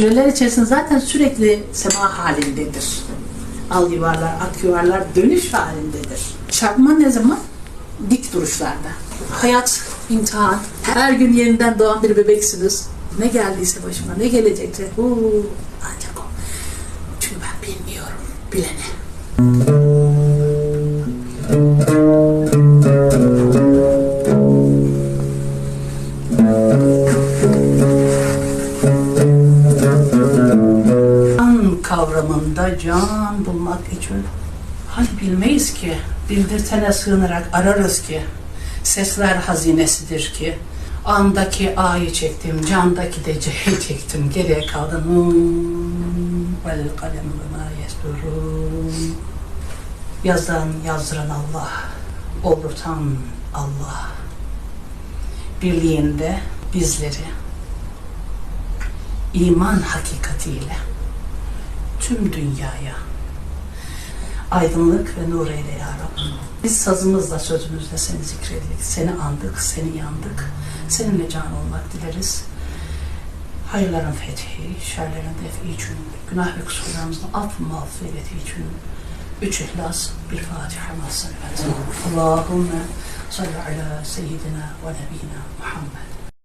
Hücreler içerisinde zaten sürekli sema halindedir. Al yuvarlar, ak yuvarlar dönüş halindedir. Çarpma ne zaman? Dik duruşlarda. Hayat, imtihan. Her gün yeniden doğan bir bebeksiniz. Ne geldiyse başıma, ne gelecekse huu, ancak o. Çünkü ben bilmiyorum, bilene. Kavramında can bulmak için hani bilmeyiz ki, bildirtene sığınarak ararız ki, sesler hazinesidir ki, andaki A'yı çektim, candaki de C'yi çektim, geriye kaldı Nun vel kalem. Yazan, yazdıran Allah, olurtan Allah. Birliğinde bizleri iman hakikatiyle tüm dünyaya aydınlık ve nur eyle ya Rabbim. Biz sazımızla, sözümüzle seni zikredik, seni andık, seni yandık. Seninle can olmak dileriz. Hayırların fethi, şerlerin defi için, günah ve kusurlarımızın af mağfireti için üç ihlas, bir Fatiha mahsalü Allahümme salli ala seyyidina ve nebina Muhammed.